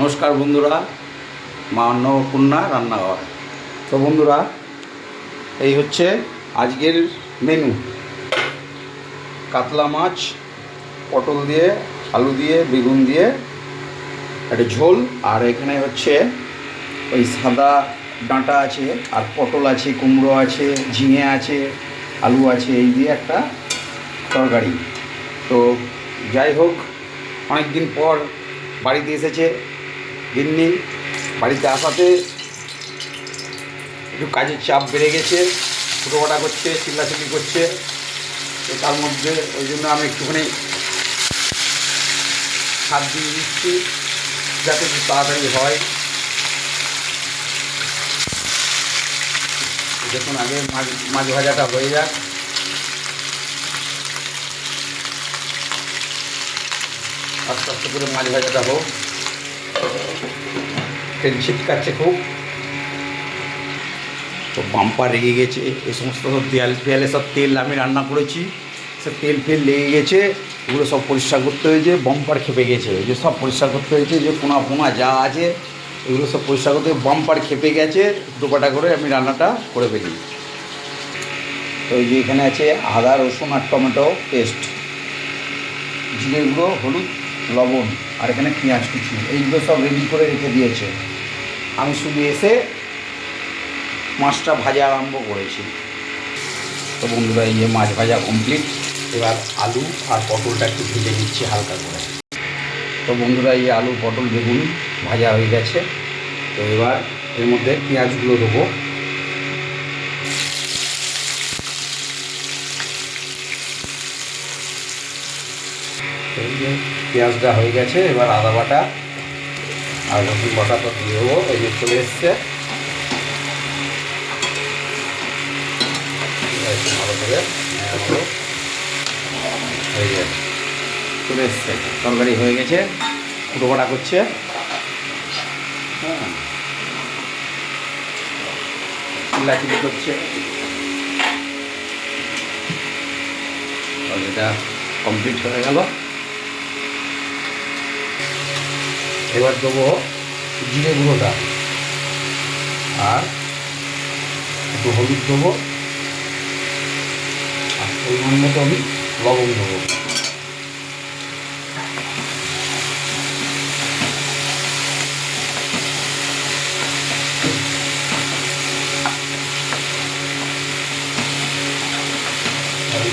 নমস্কার বন্ধুরা, মা অন্নপূর্ণা রান্নাঘর। তো বন্ধুরা, এই হচ্ছে আজকের মেনু কাতলা মাছ, পটল দিয়ে, আলু দিয়ে, বেগুন দিয়ে, একটা ঝোল, আর এখানে হচ্ছে ওই সাদা ডাঁটা আছে, আর পটল আছে, কুমড়ো আছে, ঝিঙে আছে, আলু আছে, এই দিয়ে একটা তরকারি। তো যাই হোক অনেক দিন পর বাড়িতে এসেছে গিন্নি, বাড়িতে আসাতে একটু কাজের চাপ বেড়ে গেছে, ছোটোখাটা করছে, চিল্লাচিল্লি করছে, তো তার মধ্যে ওই জন্য আমি একটুখানি হাত দিয়ে দিচ্ছি, যাতে একটু তাড়াতাড়ি হয়। দেখুন আগে মাছ মাছ ভাজাটা হয়ে যাক। আস্তে আস্তে করে মাছ ভাজাটা হোক। তেল ছিটকাচ্ছে খুব। তো বাম্পার রেগে গেছে, এই সমস্ত সব দেয়াল ফেয়ালে সব তেল আমি রান্না করেছি। সব তেল ফেল লেগে গেছে, এগুলো সব পরিষ্কার করতে হয়েছে বাম্পার খেপে গেছে। যে সব পরিষ্কার করতে হয়েছে, যে পোনা পোনা যা আছে, এগুলো সব পরিষ্কার করতে বাম্পার খেপে গেছে, দুপাটা করে আমি রান্নাটা করে ফেলি। তো এই যে এখানে আছে আদা, রসুন আর টমেটো পেস্ট। জিরে গুঁড়ো, হলুদ লবণ আর এখানে পেঁয়াজ কুচি, এইগুলো সব রেডি করে রেখে দিয়েছে। আমি শুধু এসে মাছটা ভাজা আরম্ভ করেছি। তো বন্ধুরা, এই যে মাছ ভাজা কমপ্লিট এবার আলু আর পটলটা একটু ভেজে নিচ্ছি হালকা করে। তো বন্ধুরা, এই আলু, পটল, বেগুন ভাজা হয়ে গেছে। তো এবার এর মধ্যে পেঁয়াজগুলো দেবো। এই যে পেঁয়াজটা হয়ে গেছে, এবার আদা বাটা আর রসুন বাটা তো দিয়ে দেবো, এই যে চলে এসছে। ভালো করে হয়ে গেছে চলে এসছে, তরকারি হয়ে গেছে ফুটো বাটা করছে। হ্যাঁ চিল্লাচিল্লি করছে। এটা কমপ্লিট হয়ে গেল। এবার দেবো জিরে গুঁড়োটা আর একটু হলুদ দেবো। আর পরিমাণ মতো আমি লবণ দেবো।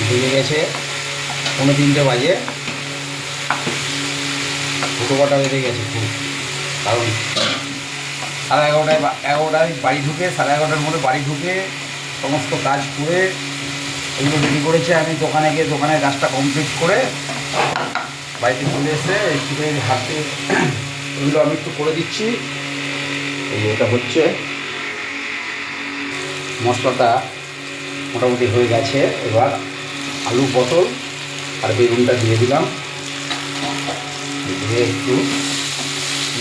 ভেজে গেছে পনেরো তিনটে বাজে। ছোটো কটা বেজে গেছে খুব। কারণ সাড়ে এগারোটায় এগারোটায় বাড়ি ঢুকে, সাড়ে এগারোটার মধ্যে বাড়ি ঢুকে সমস্ত কাজ করে এগুলো রেডি করেছে আমি দোকানে গিয়ে, দোকানের কাজটা কমপ্লিট করে বাড়িতে চলে এসে একটু হাতে এগুলো আমি একটু করে দিচ্ছি। এই এটা হচ্ছে। মশলাটা মোটামুটি হয়ে গেছে। এবার আলু পটল আর বেগুনটা দিয়ে দিলাম। দিয়ে একটু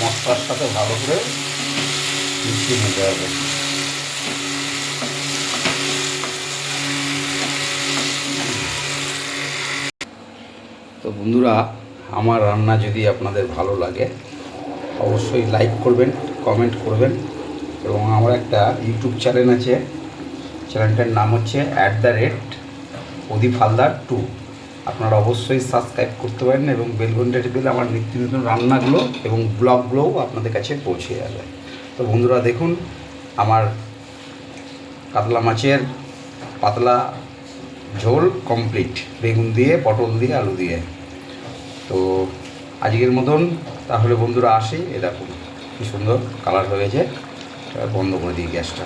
মশলার সাথে ভালো করে মিশিয়ে নিতে হবে। তো বন্ধুরা, আমার রান্না যদি আপনাদের ভালো লাগে, অবশ্যই লাইক করবেন কমেন্ট করবেন এবং আমার একটা ইউটিউব চ্যানেল আছে। চ্যানেলটার নাম হচ্ছে at the rate Pradip Haldar two আপনারা অবশ্যই সাবস্ক্রাইব করতে পারেন এবং বেলঘন্টাটি দিলে আমার নিত্য নতুন রান্নাগুলো এবং ব্লগগুলোও আপনাদের কাছে পৌঁছে যাবে। তো বন্ধুরা দেখুন, আমার কাতলা মাছের পাতলা ঝোল কমপ্লিট বেগুন দিয়ে, পটল দিয়ে, আলু দিয়ে। তো আজকের মতন তাহলে বন্ধুরা আসি। এ দেখুন, কি সুন্দর কালার হয়েছে। বন্ধ করে দিই গ্যাসটা।